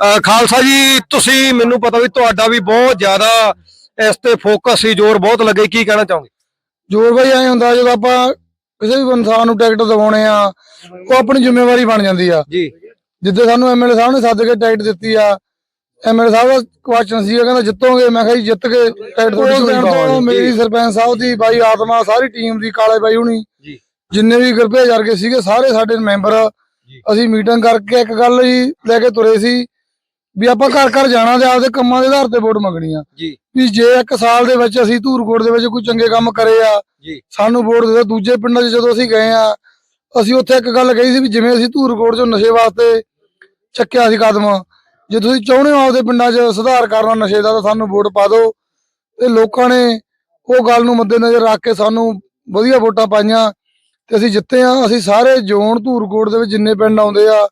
ਖਾਲਸਾ ਜੀ ਤੁਸੀਂ ਮੈਨੂੰ ਪਤਾ ਵੀ ਤੁਹਾਡਾ ਵੀ ਬਹੁਤ ਜ਼ਿਆਦਾ ਇਸ ਤੇ ਫੋਕਸ ਸੀ ਜ਼ੋਰ ਬਹੁਤ ਲੱਗੇ ਕੀ ਕਹਿਣਾ ਚਾਹੋਗੇ? ਜੋਰ ਬਾਈ ਐ ਹੁੰਦਾ ਜਦੋਂ ਆਪਾਂ ਕਿਸੇ ਵੀ ਇਨਸਾਨ ਨੂੰ ਟਿਕਟ ਦਿਵਾਉਣੇ ਆ ਉਹ ਆਪਣੀ ਜ਼ਿੰਮੇਵਾਰੀ ਬਣ ਜਾਂਦੀ ਆ। ਜੀ। ਜਿੱਦੇ ਸਾਨੂੰ ਐਮਐਲਏ ਸਾਹਿਬ ਨੇ ਸੱਦ ਕੇ ਟਿਕਟ ਦਿੱਤੀ ਆ ਐਮਐਲਏ ਸਾਹਿਬ ਦਾ ਕੁਐਸਚਨ ਸੀ ਕਹਿੰਦਾ ਜਿੱਤੋਗੇ ਮੈਂ ਕਿਹਾ ਜੀ ਜਿੱਤ ਕੇ ਟਿਕਟ ਤੁਹਾਡੀ ਮੇਰੀ ਸਰਪੰਚ ਸਾਹਿਬ ਦੀ ਬਾਈ ਆਤਮਾ ਸਾਰੀ ਟੀਮ ਦੀ ਕਾਲੇ ਬਾਈ ਹੁਣੀ। ਜੀ। ਜਿੰਨੇ ਵੀ ਗੁਰਪੇ ਕੇ ਸੀਗੇ ਸਾਰੇ ਸਾਡੇ ਮੈਂਬਰ। ਅਸੀਂ ਮੀਟਿੰਗ ਕਰਕੇ ਇੱਕ ਗੱਲ ਹੀ ਲੈ ਕੇ ਤੁਰੇ ਸੀ। ਵੀ ਆਪਾਂ ਘਰ ਘਰ ਜਾਣਾ ਤੇ ਆਪਦੇ ਕੰਮਾਂ ਦੇ ਆਧਾਰ ਤੇ ਵੋਟ ਮੰਗਣੀ ਆ। ਜੀ। ਵੀ ਜੇ ਇੱਕ ਸਾਲ ਦੇ ਵਿੱਚ ਅਸੀਂ ਧੂਰਕੋਟ ਦੇ ਵਿੱਚ ਕੋਈ ਚੰਗੇ ਕੰਮ ਕਰੇ ਆ ਜੀ। ਸਾਨੂੰ ਵੋਟ ਦੇ ਦਿਓ। ਦੂਜੇ ਪਿੰਡਾਂ 'ਚ ਜਦੋਂ ਅਸੀਂ ਗਏ ਆ ਅਸੀਂ ਉੱਥੇ ਇੱਕ ਗੱਲ ਕਹੀ ਸੀ ਵੀ ਜਿਵੇਂ ਅਸੀਂ ਧੂਰਕੋਟ 'ਚੋਂ ਨਸ਼ੇ ਵਾਸਤੇ ਚੱਕਿਆ ਸੀ ਕਦਮ ਜੇ ਤੁਸੀਂ ਚਾਹੁੰਦੇ ਹੋ ਆਪਦੇ ਪਿੰਡਾਂ 'ਚ ਸੁਧਾਰ ਕਰਨਾ ਨਸ਼ੇ ਦਾ ਤਾਂ ਸਾਨੂੰ ਵੋਟ ਪਾ ਦਿਓ। ਤੇ ਲੋਕਾਂ ਨੇ ਉਹ ਗੱਲ ਨੂੰ ਮੱਦੇਨਜ਼ਰ ਰੱਖ ਕੇ ਸਾਨੂੰ ਵਧੀਆ ਵੋਟਾਂ ਪਾਈਆਂ ਤੇ ਅਸੀਂ ਜਿੱਤੇ ਆ। ਅਸੀਂ ਸਾਰੇ ਜ਼ੋਨ ਧੂਰਕੋਟ ਦੇ ਵਿੱਚ ਜਿੰਨੇ ਪਿੰਡ ਆਉਂਦੇ ਆ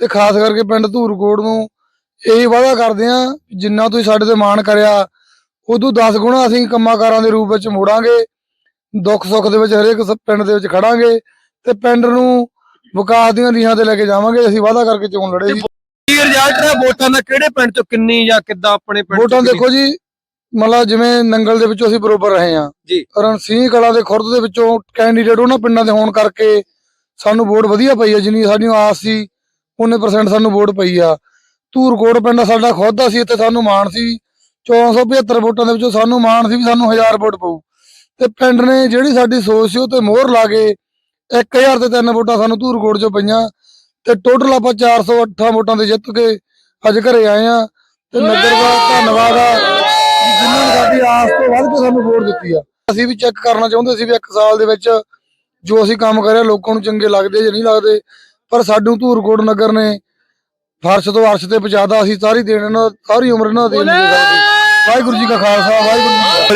ਤੇ ਖਾਸ ਕਰਕੇ ਪਿੰਡ ਧੂਰਕੋਟ ਨੂੰ ਇਹੀ ਵਾਅਦਾ ਕਰਦੇ ਆ ਜਿੰਨਾ ਤੁਸੀਂ ਸਾਡੇ ਤੇ ਮਾਣ ਕਰਿਆ ਉਦੋਂ 10 ਗੁਣਾ ਅਸੀਂ ਕੰਮਾਂ-ਕਾਰਾਂ ਦੇ ਰੂਪ ਵਿੱਚ ਮੋੜਾਂਗੇ ਦੁੱਖ ਸੁੱਖ ਦੇ ਵਿੱਚ ਹਰੇਕ ਪਿੰਡ ਦੇ ਵਿੱਚ ਖੜਾਂਗੇ ਤੇ ਪਿੰਡ ਨੂੰ ਵਿਕਾਸ ਦੀਆਂ ਲੀਹਾਂ ਤੇ ਲੈ ਕੇ ਜਾਵਾਂਗੇ ਅਸੀਂ ਵਾਅਦਾ ਕਰਕੇ ਚੋਣ ਲੜੇ ਜੀ। ਕੀ ਰਿਜ਼ਲਟ ਹੈ ਵੋਟਾਂ ਦਾ ਕਿਹੜੇ ਪਿੰਡ ਚੋਂ ਕਿੰਨੀ ਜਾਂ ਕਿੱਦਾਂ ਆਪਣੇ ਪਿੰਡ ਵੋਟਾਂ ਦੇਖੋ ਜੀ ਮਤਲਬ ਜਿਵੇਂ ਨੰਗਲ ਦੇ ਵਿੱਚੋਂ ਅਸੀਂ ਬਰੋਬਰ ਰਹੇ ਹਾਂ। ਜੀ। ਰਣਸੀਂਹ ਕਲਾ ਦੇ ਖੁਰਦ ਦੇ ਵਿੱਚੋਂ ਕੈਂਡੀਡੇਟ ਉਹਨਾਂ ਪਿੰਡਾਂ ਦੇ ਹੋਣ ਕਰਕੇ ਸਾਨੂੰ ਵੋਟ ਵਧੀਆ ਪਈ ਹੈ ਜਿੰਨੀ ਸਾਡੀ ਆਸ ਸੀ ਉਹਨੇ ਪਰਸੈਂਟ ਸਾਨੂੰ ਵੋਟ ਪਈ ਆ। ਧੂਰਕੋਟ ਪਿੰਡ ਸਾਡਾ ਖੁਦ ਦਾ ਸੀ, ਇੱਥੇ ਸਾਨੂੰ ਮਾਣ ਸੀ। 1475 ਵੋਟਾਂ ਦੇ ਵਿੱਚੋਂ ਸਾਨੂੰ ਮਾਣ ਸੀ ਵੀ ਸਾਨੂੰ 1000 ਵੋਟ ਪਊ। ਤੇ ਪਿੰਡ ਨੇ ਜਿਹੜੀ ਸਾਡੀ ਸੋਚ ਸੀ, ਉਹ ਤੇ ਮੋਹਰ ਲਾ ਕੇ 1000 ਤੇ ਤਿੰਨ ਵੋਟਾਂ ਸਾਨੂੰ ਧੂਰਕੋਟ ਚੋਂ ਪਈਆਂ। ਤੇ ਟੋਟਲ ਆਪਾਂ 408 ਵੋਟਾਂ ਤੇ ਜਿੱਤ ਕੇ ਅੱਜ ਘਰੇ ਆਏ ਆ ਤੇ ਨਗਰ ਦਾ ਧੰਨਵਾਦ ਆ ਜਿਨ੍ਹਾਂ ਨੇ ਸਾਡੀ ਆਸ ਤੋਂ ਵੱਧ ਕੇ ਸਾਨੂੰ ਵੋਟ ਦਿੱਤੀ ਆ। ਅਸੀਂ ਵੀ ਚੈੱਕ ਕਰਨਾ ਚਾਹੁੰਦੇ ਸੀ ਵੀ ਇੱਕ ਸਾਲ ਦੇ ਵਿੱਚ ਜੋ ਅਸੀਂ ਕੰਮ ਕਰਿਆ, ਲੋਕਾਂ ਨੂੰ ਚੰਗੇ ਲੱਗਦੇ ਜਾਂ ਨਹੀਂ ਲੱਗਦੇ। ਪਰ ਸਾਨੂੰ ਧੂਰਕੋਟ ਨਗਰ ਨੇ ਫਰਸ਼ ਤੋਂ ਅਰਸ਼ ਤੇ ਪਹੁੰਚਾਦਾ ਅਸੀਂ ਸਾਰੀ ਦੇਣ ਇਹਨਾਂ ਸਾਰੀ ਉਮਰ ਇਹਨਾਂ ਦਾ ਦੇਣ ਵਾਹਿਗੁਰੂ ਜੀ ਕਾ ਖਾਲਸਾ ਵਾਹਿਗੁਰੂ ਜੀ ਕੀ ਫਤਿਹ।